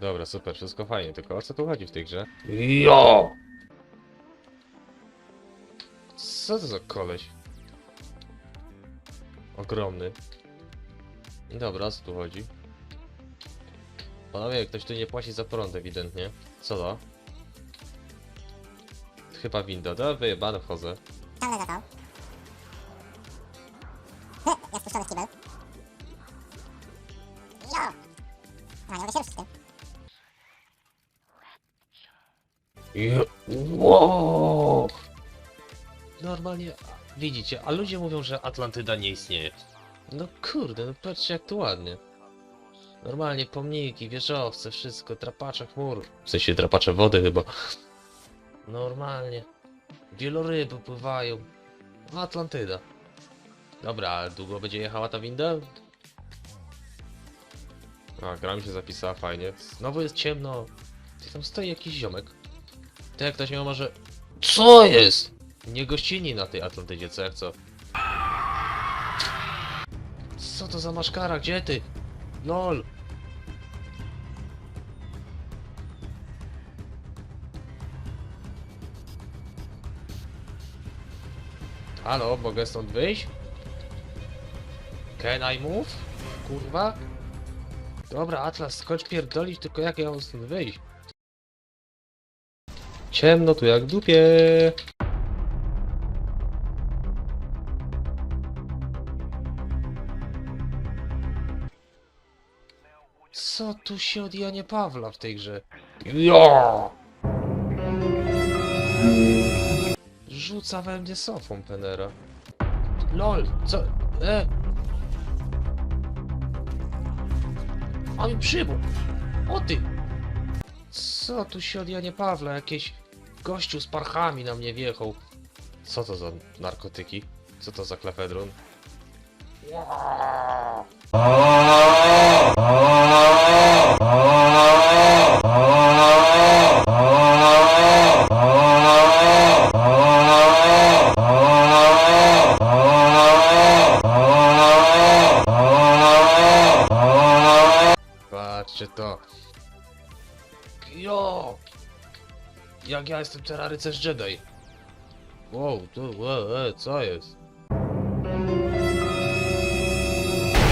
Dobra, super, wszystko fajnie, tylko o co tu chodzi w tej grze? Jo! Co to za koleś? Ogromny. Dobra, o co tu chodzi? Panowie, ktoś tu nie płaci za prąd ewidentnie. Co to? Chyba winda, dobra, wyjebane wchodzę. Dostał. Hy, jak spuszczony w kibel. Je- Wow! Normalnie, widzicie, a ludzie mówią, że Atlantyda nie istnieje. No kurde, no patrzcie jak tu ładnie. Normalnie pomniki, wieżowce, wszystko, drapacze chmur. W sensie drapacze wody chyba. Normalnie. Wieloryby pływają. Atlantyda. Dobra, ale długo będzie jechała ta winda? A, gra mi się zapisała fajnie. Znowu jest ciemno. Ty tam stoi jakiś ziomek. Ty jak ktoś miał może... CO JEST?! Nie gościni na tej Atlantydzie, co jak co? Co to za maszkara? Gdzie ty? LOL! Halo, mogę stąd wyjść? Can I move? Kurwa? Dobra, Atlas, skończ pierdolić, tylko jak ja mam stąd wyjść? Ciemno tu jak w dupie. Co tu się od Janie Pawla w tej grze? Ja! Rzuca we mnie sofą Penera. LOL, co? E! Mi przybył! O ty! Co tu się od Janie Pawla? Jakieś gościu z parchami na mnie wjechał. Co to za narkotyki? Co to za klefedron? Patrzcie to. Jo! Jak ja jestem teraz rycerz Jedi. Wow, tu, wow, e, co jest?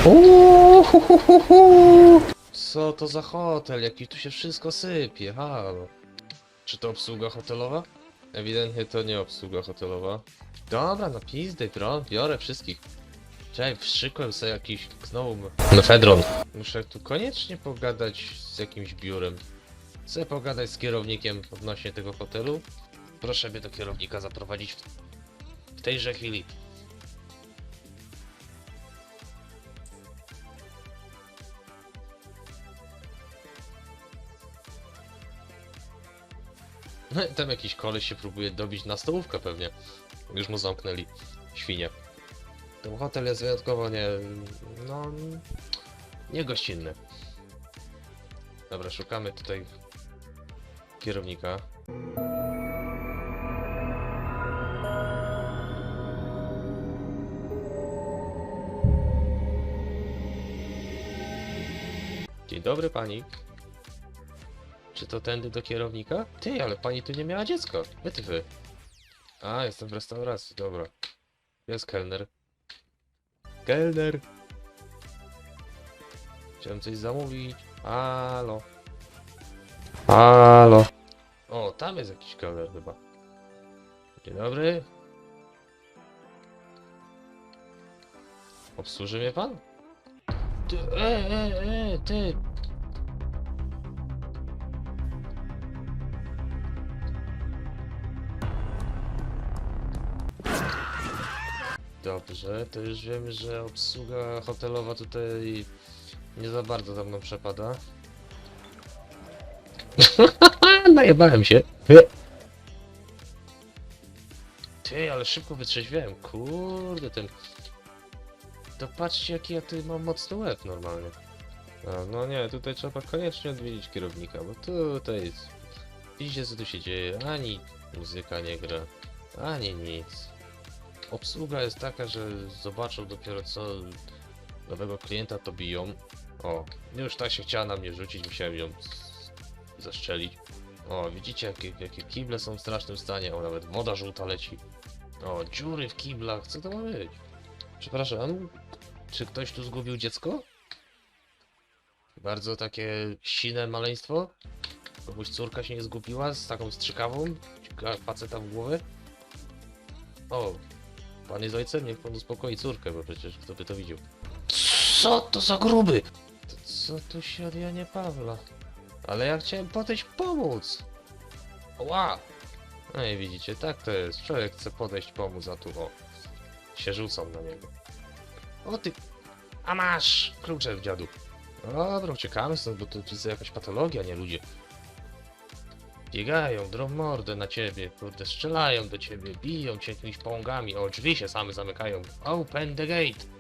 Uuuuhuhuhu. Co to za hotel? Jaki tu się wszystko sypie, halo. Czy to obsługa hotelowa? Ewidentnie to nie obsługa hotelowa. Dobra, no pizdy, bro, biorę wszystkich. Czekaj, wstrzykłem sobie jakiś gnome. Mefedron. Muszę tu koniecznie pogadać z jakimś biurem. Chcę pogadać z kierownikiem odnośnie tego hotelu. Proszę mnie do kierownika zaprowadzić w, tejże chwili. No i tam jakiś koleś się próbuje dobić na stołówkę pewnie. Już mu zamknęli. Świnie. Ten hotel jest wyjątkowo nie... no... niegościnny. Dobra, szukamy tutaj kierownika. Dzień dobry pani. Czy to tędy do kierownika? Ty, ale pani tu nie miała dziecka. Gdzie wy? A, jestem w restauracji, dobra. Jest kelner. Kelner! Chciałem coś zamówić. Halo. Halo. O, tam jest jakiś kelner chyba. Dzień dobry. Obsłuży mnie pan? Ty, e, e, e, ty. Dobrze, to już wiemy, że obsługa hotelowa tutaj nie za bardzo tam nam przepada. Najebałem się. Ty, ale szybko wytrzeźwiałem. Kurde, ten... To patrzcie, jaki ja tu mam mocny łeb normalnie. A, no nie, tutaj trzeba koniecznie odwiedzić kierownika, bo tutaj jest... Widzicie, co tu się dzieje. Ani muzyka nie gra, ani nic. Obsługa jest taka, że zobaczą dopiero co nowego klienta to biją. O, już tak się chciała na mnie rzucić, musiałem ją zaszczelić. O, widzicie jakie, jakie kible są w strasznym stanie, o nawet woda żółta leci. O, dziury w kiblach, co to ma być? Przepraszam, czy ktoś tu zgubił dziecko? Bardzo takie sine maleństwo? Komuś córka się nie zgubiła z taką strzykawą? Faceta w głowę? O, pan jest ojcem? Niech pan uspokoi córkę, bo przecież kto by to widział. Co to za gruby? To co tu się od Janie Pawla? Ale ja chciałem podejść pomóc. Ła! No i widzicie, tak to jest. Człowiek chce podejść pomóc, a tu o. Się rzucą na niego. O ty... A masz! Klucze w dziadu. Dobra, uciekamy stąd, bo tu widzę jakaś patologia, nie ludzie. Biegają, drą mordę na ciebie, kurde, strzelają do ciebie, biją cię jakimiś pałągami, o drzwi się same zamykają. Open the gate!